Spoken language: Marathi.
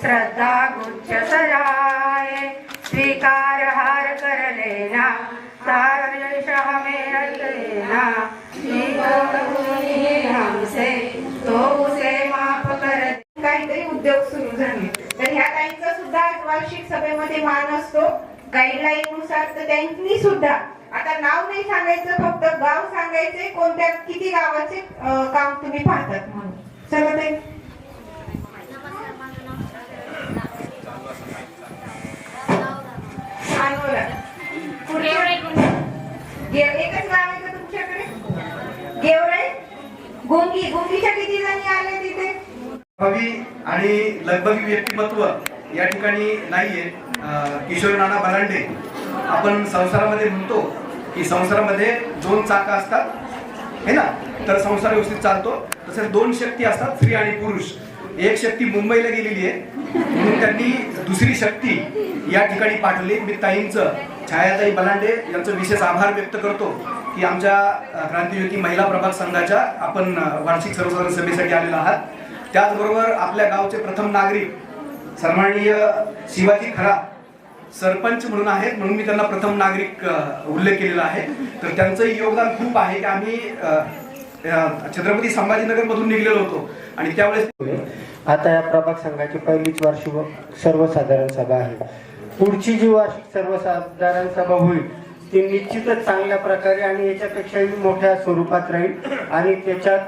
श्रद्धा गुच्छ सजाए स्वीकार हार कर लेना. हमें रख लेना. हमसे तो उसे माफ कर काहीतरी उद्योग सुरू झाले. तर ह्या ताईंचा सुद्धा वार्षिक सभेमध्ये मान असतो. गाईडलाईन नुसार तर त्यांनी सुद्धा. आता नाव नाही सांगायचं फक्त गाव सांगायचे कोणत्या किती गावाचे काम तुम्ही पाहतात म्हणून. चला ताई. एकच गाव आहे का तुमच्याकडे? गेवराई किती जणी तिथे? हवी आणि लगबगी व्यक्तिमत्व या ठिकाणी नाहीये. किशोर नाना बलांडे. आपण संसारामध्ये म्हणतो की संसारामध्ये दोन चाका असतात हे ना? तर संसार व्यवस्थित चालतो. तसेच दोन शक्ती असतात स्त्री आणि पुरुष. एक शक्ती मुंबईला गेलेली आहे. म्हणून त्यांनी दुसरी शक्ती या ठिकाणी पाठवली. मी ताईंचं छायाताई बलांडे यांचं विशेष आभार व्यक्त करतो की आमच्या अं, महिला प्रभाग संघाच्या आपण वार्षिक सर्वसाधारण सभेसाठी आलेला आहात. त्याचबरोबर आपल्या गावचे प्रथम नागरिक सन्माननीय शिवाजी खरा सरपंच म्हणून आहेत म्हणून मी त्यांना प्रथम नागरिक उल्लेख केलेला आहे. तर त्यांचंही योगदान खूप आहे की आम्ही छत्रपती संभाजीनगर मधून निघलेलो होतो. आणि त्यावेळेस आता या प्रभाग संघाची पहिलीच वार्षिक सर्वसाधारण सभा आहे. पुढची जी वार्षिक सर्वसाधारण सभा होईल ती निश्चितच चांगल्या प्रकारे आणि याच्यापेक्षाही मोठ्या स्वरूपात राहील आणि त्याच्यात